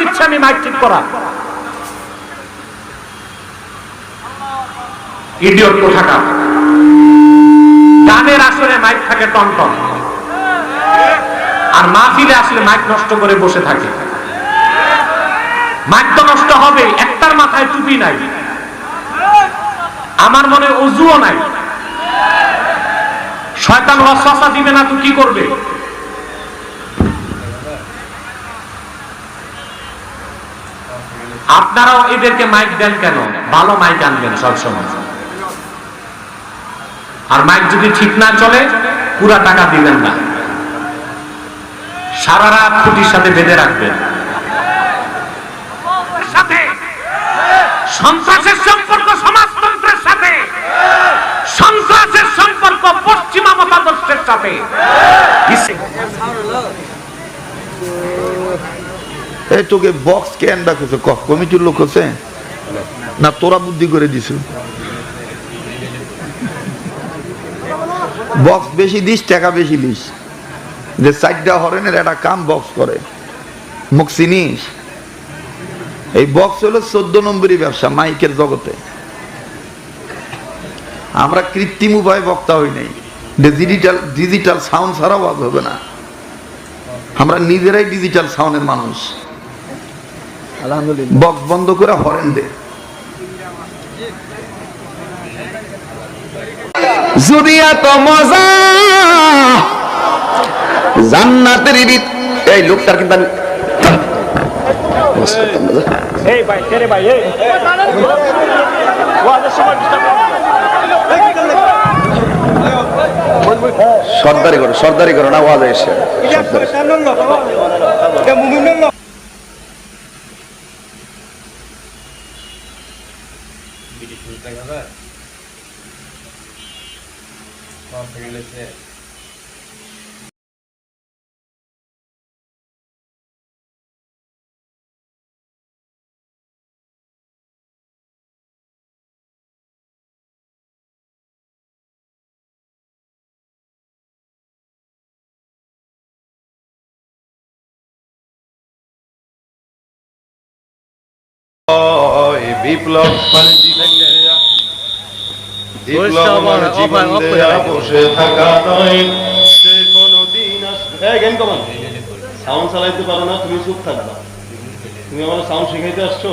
দিচ্ছি আমি মাইক ঠিক করা। ইডিয়ট কোথাকার? গানের আসলে মাইক থাকে টন টন। আর মাহফিলে আসলে মাইক নষ্ট করে বসে থাকে। মাইক তো নষ্ট হবে একটার মাথায় টুপি নাই। আমার মনে অজুও নাই। শয়তান ওয়াসওয়াসা দিবে না তুই কি করবে? আপনারাও এদেরকে মাইক দেন কেন? ভালো মাইক আনবেন সবসময়। আর মাইক যদি ঠিক না চলে পুরা টাকা দিবেন না। সারা রাত খুঁটির সাথে বেঁধে রাখবেন। সাথে। সন্ত্রাসের সম্পর্ক সমাজতন্ত্রের সাথে। সন্ত্রাসের সম্পর্ক পশ্চিমা মতাদর্শের সাথে। এই তোকে বক্স কেন ডাকছে কফ। কমিটির লোক আছে না, তোরা বুদ্ধি করে দিছ। বক্স বেশি দিস, টাকা বেশি দিস। যে চারটা হরেনের একটা কাম বক্স করে। মুখ চিনিস? এই বক্স হলো চোদ্দ নম্বরই ব্যবসা, মাইকের জগতে। আমরা কৃত্রিম উপায় বক্তা হই নাই। ডিজিটাল ডিজিটাল সাউন্ড ছাড়া আওয়াজ হবে না। আমরা নিজেরাই ডিজিটাল সাউন্ডের মানুষ। বক্স বন্ধ করে হরেন দে। যদি এত মজা। জান্নাতের এই লোকটার কিন্তু আমি না, যা। এই ভাই কে ভাই এই? ওয়াজের সময় সর্দারি করো সর্দারি করো না ওয়াজ এসে। সর্দারি বিপ্লব মানে জীবন দেয়া বিপ্লব জীবন দেয়া বসে থাকা নয়। সে কোনদিন আসবে এই জ্ঞান কমান। সাউন্ড চালাইতে পারো না তুমি চুপ থাকবা। তুমি আমার সাউন্ড শিখাইতে আসছো?